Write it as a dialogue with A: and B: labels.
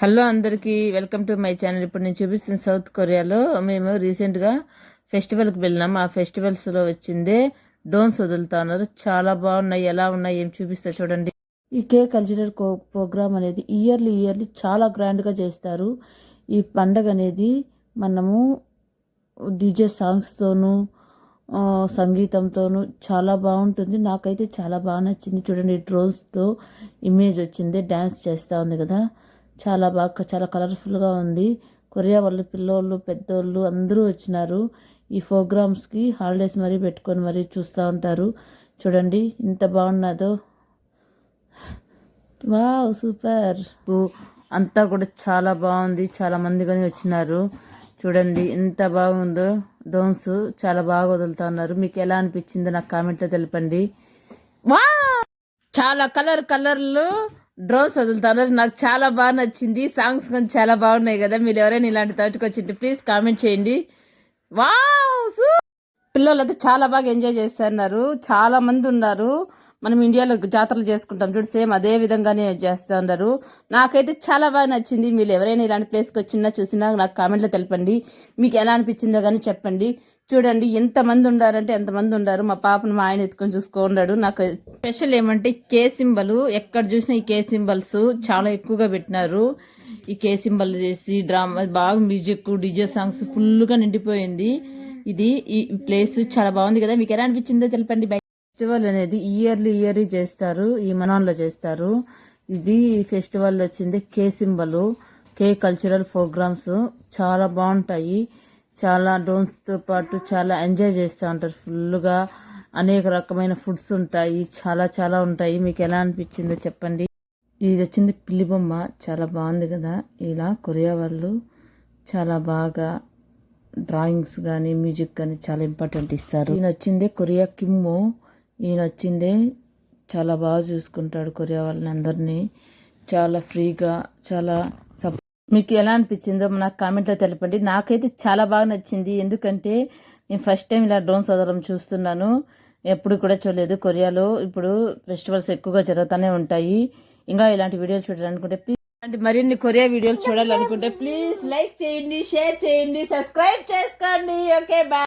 A: Hello అందరికీ welcome to my channel. ఇప్పుడు నేను చూపిస్తున్న సౌత్ కొరియాలో మేము రీసెంట్గా ఫెస్టివల్కి వెళ్ళినాం. ఆ ఫెస్టివల్స్లో వచ్చిందే డోన్స్ వదులుతా ఉన్నారు. చాలా బాగున్నాయి. ఎలా ఉన్నాయి? ఏం చూపిస్తా చూడండి. ఈ కే కల్చరల్ కో ప్రోగ్రామ్ అనేది ఇయర్లీ ఇయర్లీ చాలా గ్రాండ్గా చేస్తారు. ఈ పండగ అనేది మనము డీజే సాంగ్స్తోనూ సంగీతంతోనూ చాలా బాగుంటుంది. నాకైతే చాలా బాగా నచ్చింది. చూడండి డ్రోన్స్తో ఇమేజ్ వచ్చింది. డ్యాన్స్ చేస్తూ ఉంది కదా. చాలా బాగా చాలా కలర్ఫుల్గా ఉంది. కొరియా వాళ్ళు పిల్లోళ్ళు పెద్దోళ్ళు అందరూ వచ్చినారు. ఈ ప్రోగ్రామ్స్కి హాలిడేస్ మరీ పెట్టుకొని మరీ చూస్తూ ఉంటారు. చూడండి ఇంత బాగున్నదో. Wow super. అంతా కూడా చాలా బాగుంది. చాలా మంది కానీ వచ్చినారు. చూడండి ఎంత బాగుందో. డోన్స్ చాలా బాగా వదులుతున్నారు మీకు ఎలా అనిపించిందో నాకు కామెంట్లో తెలపండి. వా చాలా కలర్ కలర్లు. డ్రోన్స్ వదులుతారు. నాకు చాలా బాగా నచ్చింది. సాంగ్స్ కొంచెం చాలా బాగున్నాయి కదా. మీరు ఎవరైనా ఇలాంటి తోటికి వచ్చింటే ప్లీజ్ కామెంట్ చేయండి. వావ్ సూ పిల్లలైతే చాలా బాగా ఎంజాయ్ చేస్తున్నారు. చాలా మంది ఉన్నారు. మనం ఇండియాలో జాతరలు చేసుకుంటాం చూడు సేమ్ అదే విధంగానే చేస్తూ ఉన్నారు నాకైతే చాలా బాగా నచ్చింది. మీరు ఎవరైనా ఇలాంటి ప్లేస్కి వచ్చినా చూసినా నాకు కామెంట్లో తెలపండి. మీకు ఎలా అనిపించిందో కానీ చెప్పండి. చూడండి ఎంతమంది ఉండారంటే ఎంతమంది ఉండారు. మా పాపను మా ఆయన ఎత్తుకొని చూసుకో ఉన్నాడు. నాకు స్పెషల్ ఏమంటే కే సింబల్ ఎక్కడ చూసినా ఈ కే సింబల్స్ చాలా ఎక్కువగా పెట్టినారు. ఈ కే సింబల్ చేసి డ్రామా బాగా మ్యూజిక్ డీజే సాంగ్స్ ఫుల్గా నిండిపోయింది. ఇది ఈ ప్లేస్ చాలా బాగుంది కదా. మీకు ఎలా అనిపించిందో తెలపండి. ఫెస్టివల్ అనేది ఇయర్లీ ఇయర్లీ చేస్తారు. ఈ మనాన్లో చేస్తారు. ఇది ఫెస్టివల్ వచ్చింది. K symbol K cultural programs చాలా బాగుంటాయి. చాలా తో పాటు చాలా ఎంజాయ్ చేస్తూ ఉంటారు. ఫుల్గా అనేక రకమైన ఫుడ్స్ ఉంటాయి. చాలా చాలా ఉంటాయి. మీకు ఎలా అనిపించిందో చెప్పండి. ఇది వచ్చింది పిల్లి బొమ్మ. చాలా బాగుంది కదా. ఇలా కొరియా వాళ్ళు చాలా బాగా డ్రాయింగ్స్ కానీ మ్యూజిక్ కానీ చాలా ఇంపార్టెంట్ ఇస్తారు. ఈయన వచ్చిందే కొరియా కిమ్ము. ఈయన వచ్చిందే చాలా బాగా చూసుకుంటాడు కొరియా వాళ్ళని అందరినీ. చాలా ఫ్రీగా చాలా సప్ మీకు ఎలా అనిపించిందో నాకు కామెంట్లో తెలపండి. నాకైతే చాలా బాగా నచ్చింది. ఎందుకంటే నేను ఫస్ట్ టైం ఇలా డ్రోన్ చదవడం చూస్తున్నాను. ఎప్పుడు కూడా చూడలేదు కొరియాలో. ఇప్పుడు ఫెస్టివల్స్ ఎక్కువగా జరుగుతూనే ఉంటాయి. ఇంకా ఇలాంటి వీడియోలు చూడాలనుకుంటే ప్లీజ్ ఇలాంటి మరిన్ని కొరియా వీడియోలు చూడాలనుకుంటే ప్లీజ్ లైక్ చేయండి షేర్ చేయండి సబ్స్క్రైబ్ చేసుకోండి. Okay bye